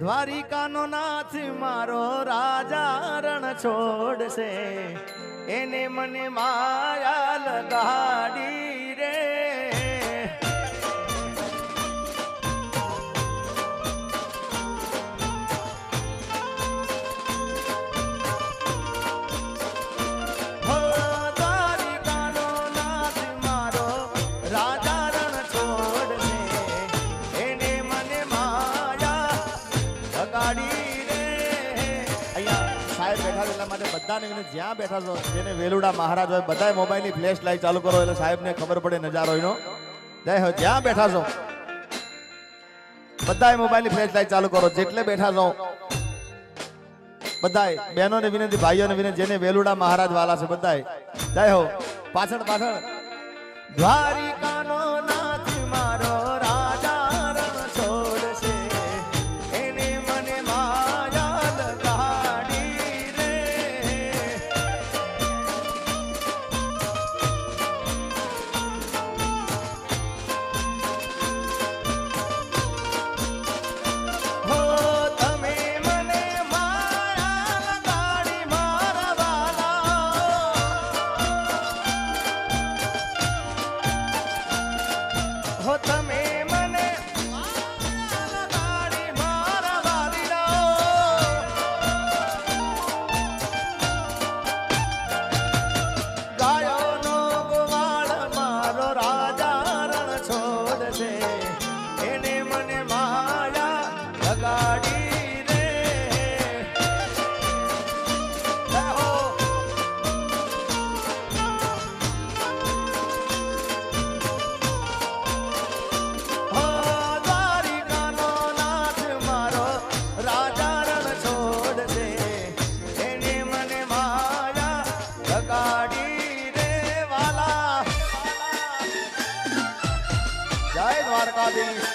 દ્વારિકાનો નાથ મારો રાજા રણ છોડશે. એને મને માયા લગાડી બધાને જ્યાં બેઠા છો, જેને વેલુડા મહારાજ હોય, બધાય મોબાઈલની ફ્લેશ લાઈટ ચાલુ કરો, એટલે સાહેબને ખબર પડે નજારો એનો. જય હો, જ્યાં બેઠા છો? બધાય મોબાઈલની ફ્લેશ લાઈટ ચાલુ કરો, જેટલે બેઠા છો. બધાય, બહેનોને વિનંતી, ભાઈઓને વિનંતી, જેને વેલુડા મહારાજ વાલા છે, બધાય. જય હો. પાછળ પાછળ. દ્વારિકાનો Parabéns.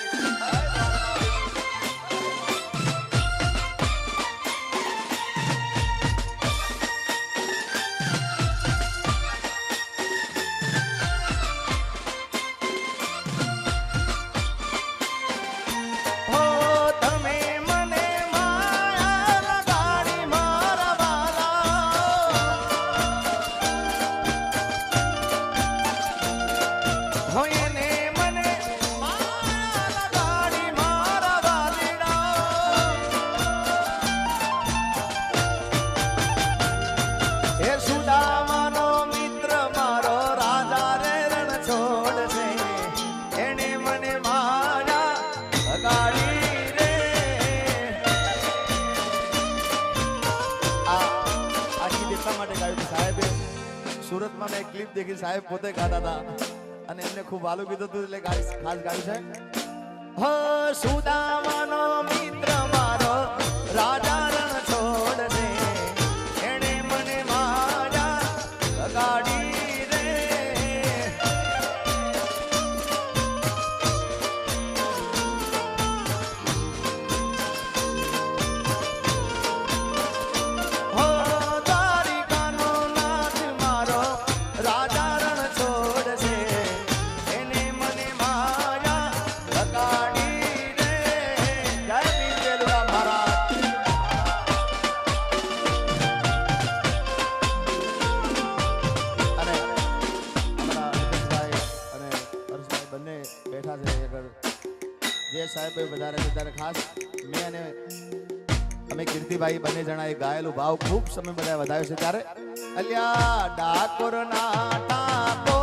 સુરતમાં મેં એક ક્લિપ દેખી સાહેબ પોતે ગાતા હતા. અને એમને ખૂબ વાલું કીધું હતું એટલે ખાસ ગાયું છે. હો, સુદામાનો મિત્ર મારો, રાજા છે જે સાહેબ વધારે ત્યારે ખાસ મેં અને અમે કીર્તિભાઈ બંને જણાએ ગાયેલું ભાવ ખૂબ સમય બધા વધાર્યો છે ત્યારે અલ્યા ડાકોર ના ટાકો